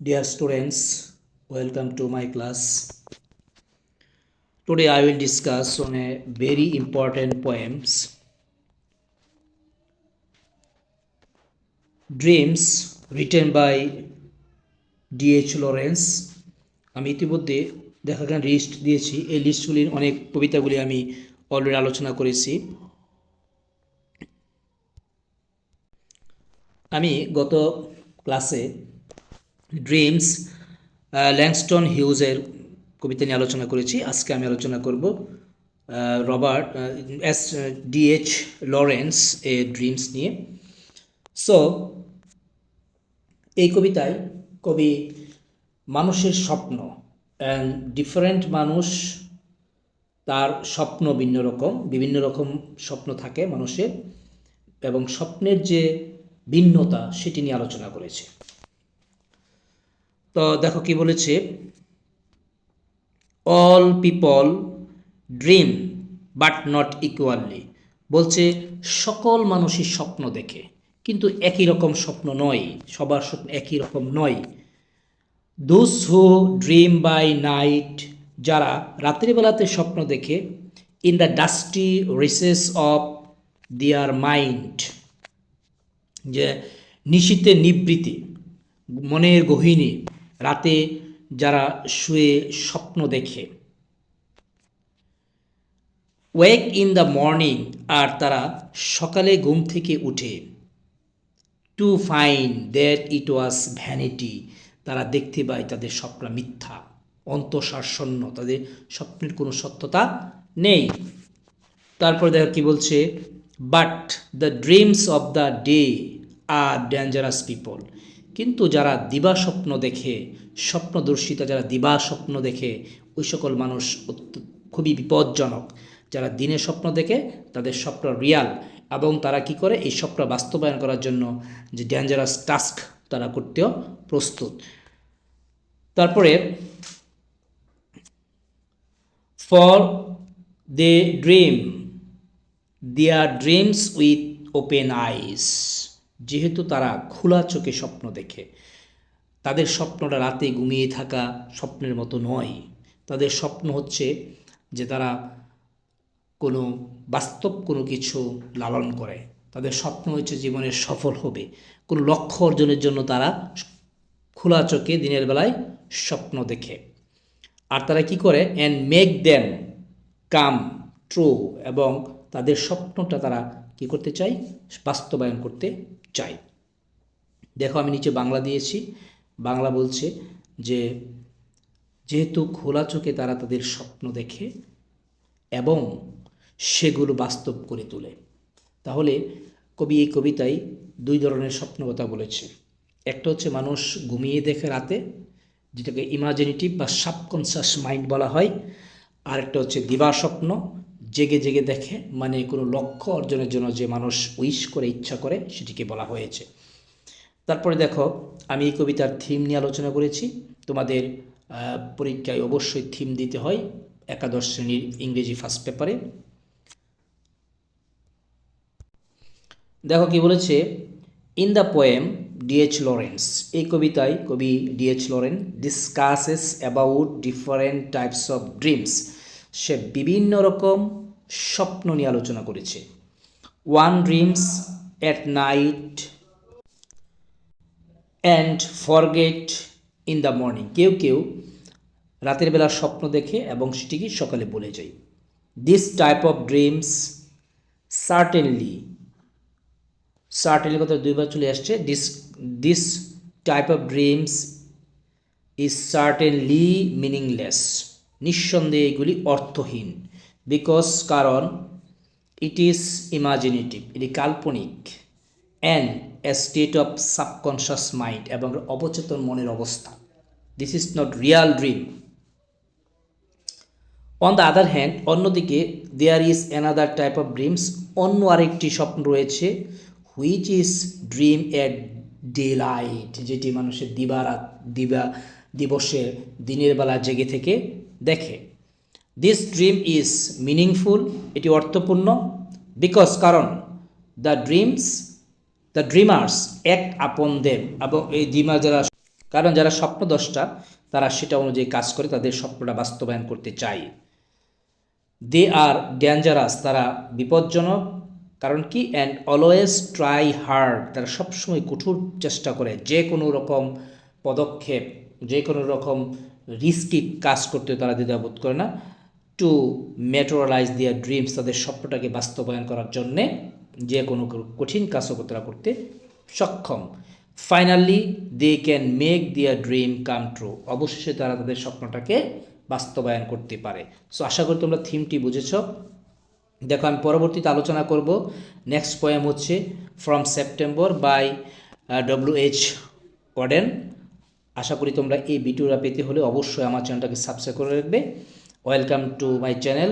Dear students, welcome to my class. Today I will discuss on a very important poems. Dreams written by D.H. Lawrence আমি ইতিমধ্যে দেখা গান list দিয়েছি এই লিস্টগুলির অনেক কবিতাগুলি আমি অলরেডি আলোচনা করেছি আমি গত ক্লাসে ড্রিমস ল্যাংস্টন হিউজের কবিতা নিয়ে আলোচনা করেছি। আজকে আমি আলোচনা করব Robert S D H Lawrence এ ড্রিমস নিয়ে। সো এই কবিতায় কবি মানুষের স্বপ্ন অ্যান্ড ডিফারেন্ট মানুষ তার স্বপ্ন ভিন্ন রকম, বিভিন্ন রকম স্বপ্ন থাকে মানুষের এবং স্বপ্নের যে ভিন্নতা সেটি নিয়ে আলোচনা করেছে। তো দেখো কি বলেছে? All people dream but not equally বলছে, সকল মানুষই স্বপ্ন দেখে, কিন্তু একই রকম স্বপ্ন নয়, সবার স্বপ্ন একই রকম নয়। Those who dream by night যারা রাত্রিবেলাতে স্বপ্ন দেখে in the dusty recesses of their mind যে নিশীতে নিবৃত্তি মনের গহিনী রাতে যারা শুয়ে স্বপ্ন দেখে। ওয়েক ইন দ্য মর্নিং আর তারা সকালে ঘুম থেকে উঠে। To find that it was vanity তারা দেখতে পায় তাদের স্বপ্ন মিথ্যা অন্তঃসারশূন্য তাদের স্বপ্নের কোনো সত্যতা নেই। তারপরে দেখো কি বলছে but the dreams of the day are dangerous people কিন্তু যারা দিবা স্বপ্ন দেখে, স্বপ্নদর্শিতা যারা দিবা স্বপ্ন দেখে, ওই সকল মানুষ খুবই বিপজ্জনক। যারা দিনে স্বপ্ন দেখে, তাদের স্বপ্ন রিয়াল এবং তারা কি করে? এই স্বপ্ন বাস্তবায়ন করার জন্য যে ডেঞ্জারাস টাস্ক তারা করতেও প্রস্তুত। তারপরে for they dream their dreams with open eyes যেহেতু তারা খোলা চোখে স্বপ্ন দেখে। তাদের স্বপ্নটা রাতে ঘুমিয়ে থাকা স্বপ্নের মতো নয়। তাদের স্বপ্ন হচ্ছে যে তারা কোনো বাস্তব কোনো কিছু লালন করে। তাদের স্বপ্ন হচ্ছে জীবনে সফল হবে। কোনো লক্ষ্য অর্জনের জন্য তারা খোলা চোখে দিনের বেলায় স্বপ্ন দেখে। আর তারা কি করে? And make them come true এবং তাদের স্বপ্নটা তারা কি করতে চাই? বাস্তবায়ন করতে চায় দেখো আমি নিচে বাংলা দিয়েছি। বাংলা বলছে যে, যেহেতু খোলা চোখে তারা তাদের স্বপ্ন দেখে এবং সেগুলো বাস্তব করে তোলে। তাহলে কবি এই কবিতায় দুই ধরনের স্বপ্ন কথা বলেছে। একটা হচ্ছে মানুষ ঘুমিয়ে দেখে রাতে, যেটাকে ইমাজিনেটিভ বা সাবকনসিয়াস মাইন্ড বলা হয়। আর একটা হচ্ছে দিবা স্বপ্ন জেগে জেগে দেখে মানে কোনো লক্ষ্য অর্জনের জন্য যে মানুষ উইশ করে, ইচ্ছা করে, সেটিকে বলা হয়েছে। তারপরে দেখো, আমি এই কবিতার থিম নিয়ে আলোচনা করেছি। তোমাদের পরীক্ষায় অবশ্যই থিম দিতে হয় একাদশ শ্রেণির ইংরেজি ফার্স্ট পেপারে দেখো কি বলেছে in the poem D H Lawrence এই কবিতায় কবি D H Lawrence discusses about different types of dreams সে বিভিন্ন রকম স্বপ্ন নিয়ে আলোচনা করেছে। One dreams at night and forget in the morning কেউ কেউ রাতের বেলা স্বপ্ন দেখে এবং সেটিকে সকালে বলে যায়। This type of dreams certainly certainly কথা দুইবার চলে আসছে। This this type of dreams is certainly meaningless নিঃসন্দেহে এগুলি অর্থহীন। বিকজ, কারণ ইট ইজ ইমাজিনেটিভ এটি কাল্পনিক। And a state of subconscious mind এবং অবচেতন মনের অবস্থা। This is not real dream on the other hand অন্যদিকে there is another type of dreams অন্য আরেকটি স্বপ্ন রয়েছে which is dream at day light যেটি মানুষের দিবারাত, দিবা দিবসে দিনের বেলা জেগে থেকে দেখে। দিস ড্রিম ইজ মিনিংফুল এটি অর্থপূর্ণ বিকজ কারণ the dreams the dreamers act upon them এবং এই ড্রিমার যারা, কারণ যারা স্বপ্নদ্রষ্টা, তারা সেটা অনুযায়ী কাজ করে, তাদের স্বপ্নটা বাস্তবায়ন করতে চায়। দে আর ডেঞ্জারাস তারা বিপজ্জনক, কারণ কি? অ্যান্ড অলওয়েজ ট্রাই হার্ড তারা সবসময় কঠোর চেষ্টা করে যে কোনো রকম পদক্ষেপ যে কোনো রকম রিস্কি কাজ করতে তারা দ্বিধাবোধ করে না টু ম্যাটোরালাইজ দিয়ার ড্রিমস তাদের স্বপ্নটাকে বাস্তবায়ন করার জন্যে যে কোনো কঠিন কাজও তারা করতে সক্ষম। Finally they can make their dream come true অবশেষে তারা তাদের স্বপ্নটাকে বাস্তবায়ন করতে পারে। সো আশা করি তোমরা থিমটি বুঝেছ। দেখো, আমি পরবর্তীতে আলোচনা করব। নেক্সট পয়েম হচ্ছে from September by W H Auden আশা করি তোমরা এই ভিডিওটা পেতে হলে অবশ্যই আমার চ্যানেলটাকে সাবস্ক্রাইব করে রাখবে। Welcome to my channel